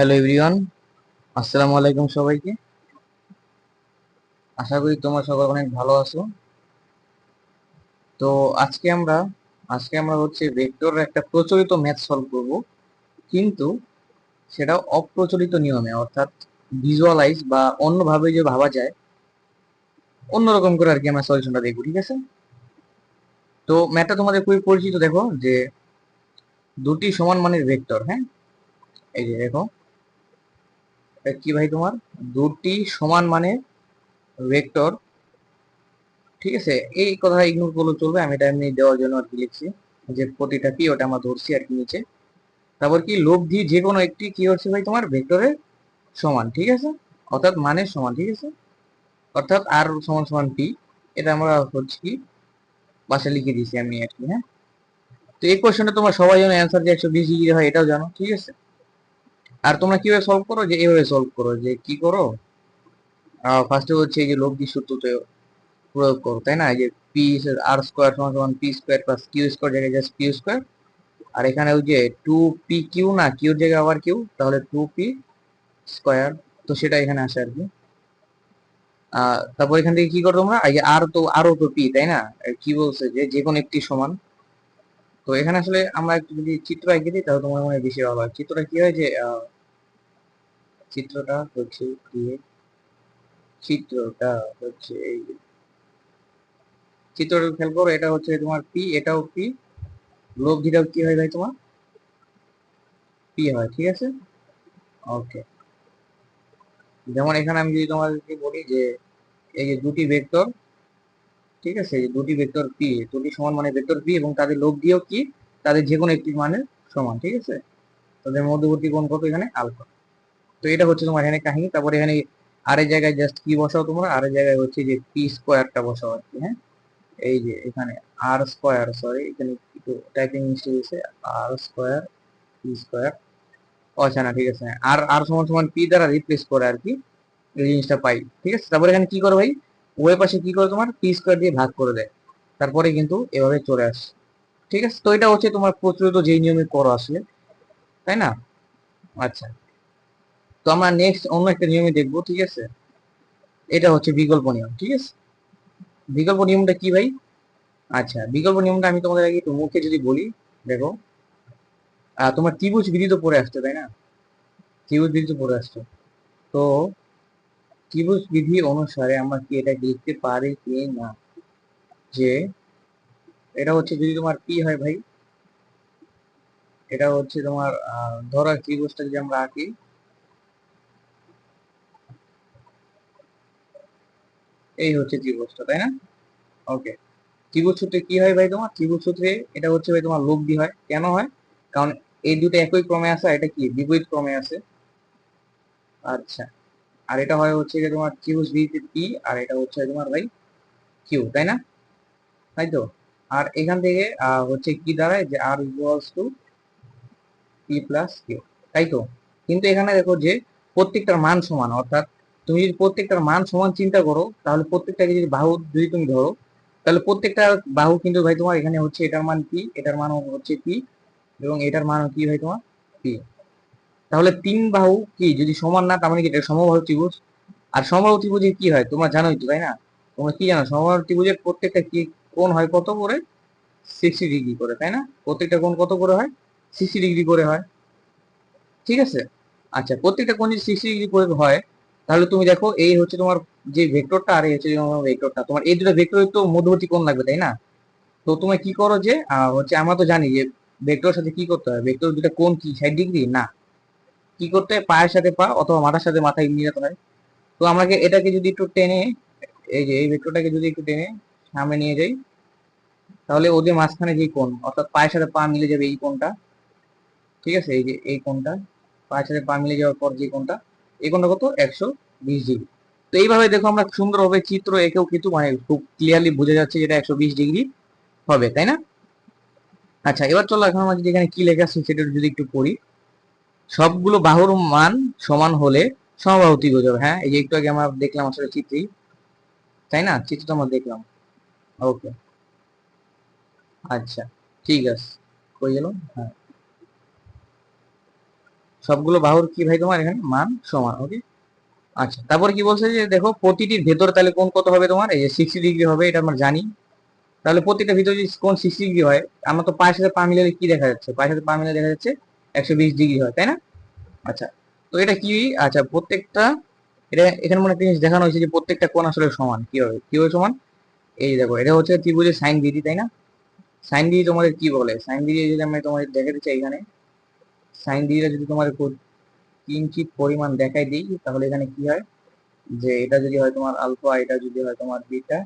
Hello everyone আসসালামু আলাইকুম সবাইকে। আশা করি তোমরা সবাই অনেক ভালো আছো। তো আজকে আমরা আজকে আমরা হচ্ছে ভেক্টর একটা প্রচলিত ম্যাথ সলভ করব। কিন্তু সেটা অপ্রচলিত নিয়মে, অর্থাৎ ভিজুয়ালাইজ বা অন্যভাবে যে ভাবা যায়, অন্যরকম করে আর কি আমরা সলিউশনটা দেখব, ঠিক আছে? তো ম্যাথটা তোমাদের খুবই পরিচিত, দেখো, যে দুটি সমান মানের ভেক্টর হ্যাঁ? এই যে দেখো কি ভাই তোমার? দুটি সমান মানে ভেক্টর ঠিক আছে? এই কথা ইগনোর করলে চলবে, আমি এটা এমনি দেওয়ার জন্য আর কি লিখছি, যে প্রতিটা কি ওটা আমরা ধরছি আর কি নিচে। তারপর কি লব্ধি যে কোনো একটি কি হচ্ছে ভাই তোমার? ভেক্টরের সমান, ঠিক আছে? অর্থাৎ মানের সমান, ঠিক আছে? অর্থাৎ আর সমান সমান পি এটা আমরা হচ্ছে কি বাসায় লিখে দিয়েছি আমি আর কি হ্যাঁ? তো এই কোশ্চেনটা তোমরা সবাই জানো অ্যান্সার যে একশো বিশ ডিগ্রি হয়, এটাও জানো, ঠিক আছে? আর তোমরা কীভাবে সলভ করো? যে এইভাবে সলভ করো, যে কি করো? ফার্স্টে হচ্ছে যে লব্ধি সূত্রতে প্রয়োগ করো, তাই না? যে পি আর স্কোয়ার সমান সমান P square plus Q square জায়গায় জাস্ট কিউ স্কোয়ার আর এখানে ওই যে টু পি কিউ না কিউর জায়গায় আবার কিউ তাহলে টু পি স্কোয়ার তো সেটা এখানে আসে আর কি তারপর এখান থেকে কি করো তোমরা? এই যে আর তো আরও তো পি তাই না? কি বলছে যে যে কোনো একটি সমান। তো এখানে আসলে আমরা একটু যদি চিত্র এঁকে দিই, তাহলে তোমার মনে বেশি ভালো হয়। চিত্রটা কি হয় যে চিত্রটা হচ্ছে চিত্রটা হচ্ছে এই চিত্রটা খেয়াল করো, এটা হচ্ছে তোমার পি, এটাও পি। লব্ধিটাও কি হয় ভাই তোমার? পি হয়, ঠিক আছে? ওকে। যেমন এখানে আমি যদি তোমাদেরকে বলি যে এই যে দুটি ভেক্টর, ঠিক আছে? দুটি ভেক্টর পি, দুটি সমান মানে ভেক্টর পি এবং তাদের লব্ধিও কি? তাদের যে কোনো একটি মানের সমান, ঠিক আছে? তাদের মধ্যবর্তী কোণ কত এখানে? আলফা। তো এটা হচ্ছে তোমার এখানে কাহিনী। তারপরে এখানে আরেক জায়গায় জাস্ট কি বসাও তোমরা? আরেক জায়গায় হচ্ছে যে পি স্কোয়ারটা বসাও আর কি হ্যাঁ? এই যে এখানে আর স্কোয়ার সরি এখানে একটু টাইপিং মিস্টেক হয়েছে। আর স্কোয়ার পি স্কোয়ার আচ্ছা না ঠিক আছে? আর আর সমান সমান পি দ্বারা রিপ্লেস করে আর কি এই জিনিসটা পাই, ঠিক আছে? তারপরে এখানে কি করো ভাই? ওয়ে পাশে কি করে তোমার? পি স্কোয়ার দিয়ে ভাগ করে দেয়। তারপরে কিন্তু এভাবে চলে আসে, ঠিক আছে? তো এটা হচ্ছে তোমার প্রচলিত যেই নিয়মে করো আসলে, তাই না? আচ্ছা। তো আমরা নেক্সট অন্য একটা নিয়মে দেখব, ঠিক আছে? এটা হচ্ছে বিকল্প নিয়ম, ঠিক আছে? বিকল্প নিয়মটা কি ভাই? আচ্ছা বিকল্প নিয়মটা আমি তোমাদের আগে একটু মুখে যদি বলি, দেখো। আর তোমার ত্রিভুজ বিধি তো পড়ে আসছে, তাই না? ত্রিভুজ বিধি তো পড়ে আসছে। তো ত্রিভুজ বিধি অনুসারে আমরা কি এটা লিখতে পারি কি না? যে এটা হচ্ছে যদি তোমার কি হয় ভাই, এটা হচ্ছে তোমার ধরো ত্রিভুজটা যদি আমরা আঁকি এই হচ্ছে ত্রিভুজটা, তাই না? ওকে ত্রিভুজ সূত্রে কি হয় ভাই তোমার? ত্রিভুজ সূত্রে এটা হচ্ছে ভাই তোমার লব্ধি হয়। কেন হয়? কারণ এই দুটো একই ক্রমে আসে এটা কি? বিপরীত ক্রমে আছে। আচ্ছা। আর এটা হয় হচ্ছে যে তোমার ত্রিভুজ বিতে পি আর এটা হচ্ছে তোমার ভাই কিউ তাই না? তাই তো? আর এখান থেকে হচ্ছে কি দাঁড়ায় যে আর equals to P plus Q তাই তো? কিন্তু এখানে দেখো যে প্রত্যেকটার মান সমান, অর্থাৎ তুমি যদি প্রত্যেকটার মান সমান চিন্তা করো, তাহলে প্রত্যেকটাকে যদি বাহু যদি তুমি ধরো, তাহলে প্রত্যেকটা বাহু কিন্তু ভাই তোমার এখানে হচ্ছে এটার মান পি এটার মান হচ্ছে পি এবং এটার মান কি ভাই তোমার? পি তাহলে তিন বাহু কি? যদি সমান না, তার মানে কি এটা সমবাহু ত্রিভুজ? আর সমবাহু ত্রিভুজে কি হয়? তোমরা জানোই তো, তাই না? তোমরা কি জানো? সমবাহু ত্রিভুজের প্রত্যেকটা কি কোণ হয় কত করে? সিক্সটি ডিগ্রি করে, তাই না? প্রত্যেকটা কোণ কত করে হয়? সিক্সটি ডিগ্রি করে হয়। ঠিক আছে? আচ্ছা প্রত্যেকটা কোণ যদি সিক্সটি ডিগ্রি করে হয় তাহলে তুমি দেখো, এই হচ্ছে তোমার যে ভেক্টরটা আর এই হচ্ছে ভেক্টরটা তোমার এই দুটো ভেক্টরের তো মধ্যবর্তী কোণ লাগবে, তাই না? তো তুমি কি করো যে হচ্ছে আমরা তো জানি যে ভেক্টরের সাথে কি করতে হয়? ভেক্টর দুটো কোণ কি? ষাট ডিগ্রি না। কি করতে হয়? পায়ের সাথে পা অথবা মাথার সাথে মাথায় নিয়ে যেতে হয়। তো আমাকে এটাকে যদি একটু টেনে, এই যে এই ভেক্টরটাকে যদি একটু টেনে সামনে নিয়ে যাই, তাহলে ওদের মাঝখানে যে কোণ, অর্থাৎ পায়ের সাথে পা মিলে যাবে এই কোণটা, ঠিক আছে? এই যে এই কোণটা, পায়ের সাথে পা মিলে যাওয়ার পর যে কোণটা এই কোণটা কত? একশো বিশ ডিগ্রি। তো এইভাবে দেখো আমরা সুন্দরভাবে চিত্র একেও কিন্তু মানে খুব ক্লিয়ারলি বোঝা যাচ্ছে যেটা একশো বিশ ডিগ্রি হবে, তাই না? আচ্ছা এবার চলো এখন আমরা যদি এখানে কি লেখা আছে সেটা যদি একটু পড়ি। সবগুলো বাহুর মান সমান হলে সমবাহু হবে হ্যাঁ? এই যে একটু আগে আমরা দেখলাম আসলে চিত্রই তাই না? চিত্রটা আমরা দেখলাম। ওকে। আচ্ছা ঠিক আছে। কই গেল? হ্যাঁ। সবগুলো বাহুর কি ভাই তোমার এখানে? মান, সমান ওকে আচ্ছা তারপরে কি বলছে যে দেখো প্রতিটির ভেতরে তাহলে কোন কত হবে তোমার? এই যে সিক্সটি ডিগ্রি হবে, এটা আমরা জানি। তাহলে প্রতিটা ভিতরে যদি কোন সিক্সটি ডিগ্রি হয়, আমার তো পায়ের সাথে পা মিলালে কি দেখা যাচ্ছে? পায়ের সাথে পা মিলালে দেখা যাচ্ছে একশো বিশ ডিগ্রি হয়, তাই না? আচ্ছা তো এটা কি? আচ্ছা প্রত্যেকটা, এটা এখানে মনে একটা জিনিস দেখানো হয়েছে যে প্রত্যেকটা কোণ আসলে সমান, কি হবে? কি হবে সমান? এই দেখো, এটা হচ্ছে ত্রিভুজের সাইন বিধি, তাই না? সাইন বিধি তোমাদের কি বলে? সাইন বিধি যদি আমি তোমাদের দেখাতে চাই এখানে সাইন বিধিটা যদি তোমার কিঞ্চিত পরিমাণ দেখাই দিই, তাহলে এখানে কি হয়? যে এটা যদি হয় তোমার আলফা, এটা যদি হয় তোমার বিটা,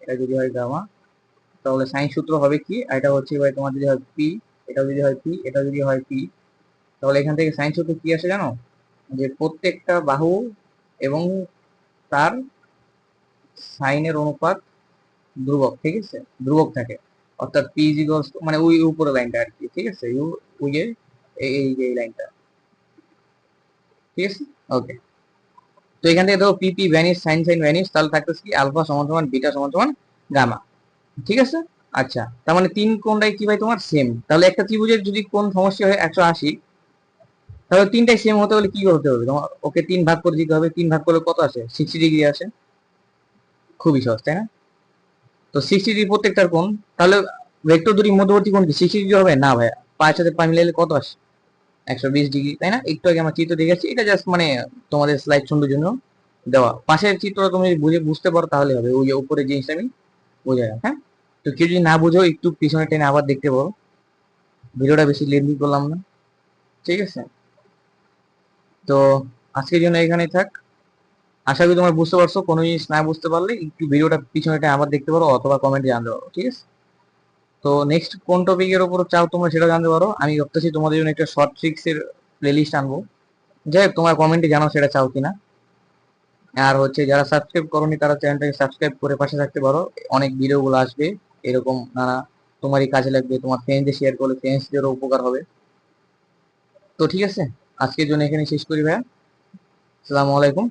এটা যদি হয় গামা, তাহলে সাইন সূত্র হবে কি? এটা হচ্ছে ভাই তোমার যদি হয় পি এটা যদি হয় পি এটা যদি হয় পি, তাহলে এখান থেকে সাইন সূত্র কি আসে জানো? যে প্রত্যেকটা বাহু এবং তার সাইনের অনুপাত ধ্রুবক, ঠিক আছে? ধ্রুবক থাকে। অর্থাৎ পি ইজিকলস মানে ওই উপরে লাইনটা আর কি, ঠিক আছে? ইউ ওই যে এই এই লাইনটা। ঠিক আছে? ওকে তো এখান থেকে P P vanish sine sine vanish তাহলে থাকতেছে কি? আলফা সমান সমান বিটা সমান সমান গামা ঠিক আছে? আচ্ছা তার মানে তিন কোণটাই কি ভাই তোমার? সেম তাহলে একটা ত্রিভুজের যদি কোন সমস্যা হয় একশো আশি, তাহলে তিনটাই সেম হতে হলে কি করতে হবে? তোমার, ওকে তিন ভাগ করে দিতে হবে, তিন ভাগ করলে কত আসে? সিক্সটি ডিগ্রি আসে। খুবই সহজ, তাই না? তো সিক্সটি ডিগ্রি প্রত্যেকটার কোণ, তাহলে ভেক্টর দুটি মধ্যবর্তী কোণ কি? সিক্সটি ডিগ্রি হবে? না ভাই পাঁচ সাথে মিলাইলে কত আসে? একশো বিশ ডিগ্রি তাই না? একটু আগে আমার চিত্র দেখেছি, এটা জাস্ট মানে তোমাদের স্লাইড সুন্দর জন্য দেওয়া। পাশের চিত্রটা তুমি বুঝে, বুঝতে পারো তাহলে হবে। ওই যে উপরে জিনিসটা আমি বোঝা হ্যাঁ? তো কেউ যদি না বুঝো, একটু পিছনে টেনে আবার দেখতে পারো। ভিডিওটা বেশি লেন্দি করলাম না। ঠিক আছে? তো আজকের জন্য এখানেই থাক। আশা করি তোমরা বুঝতে পারছ। কোনো জিনিস না বুঝতে পারলে একটু ভিডিওটা পিছনে আবার দেখতে পারো, অথবা কমেন্টে জানতে পারো। ঠিক আছে? তো নেক্সট কোন টপিকের উপর চাও তোমরা সেটা জানতে পারো। আমি ভাবতেছি তোমাদের জন্য একটা শর্ট ট্রিক্স এর প্লেলিস্ট আনব। যাই হোক, তোমার কমেন্টে জানাও সেটা চাও কিনা। আর হচ্ছে যারা সাবস্ক্রাইব করনি, তারা চ্যানেলটাকে সাবস্ক্রাইব করে পাশে থাকতে পারো। অনেক ভিডিওগুলো আসবে, এরকম নানা তোমারই কাজে লাগবে, তোমার ফ্রেন্ডদের শেয়ার করলে ফ্রেন্ডসদেরও উপকার হবে। তো ঠিক আছে, আজকের জন্য এখানে শেষ করি ভাইয়া। আসসালামু আলাইকুম।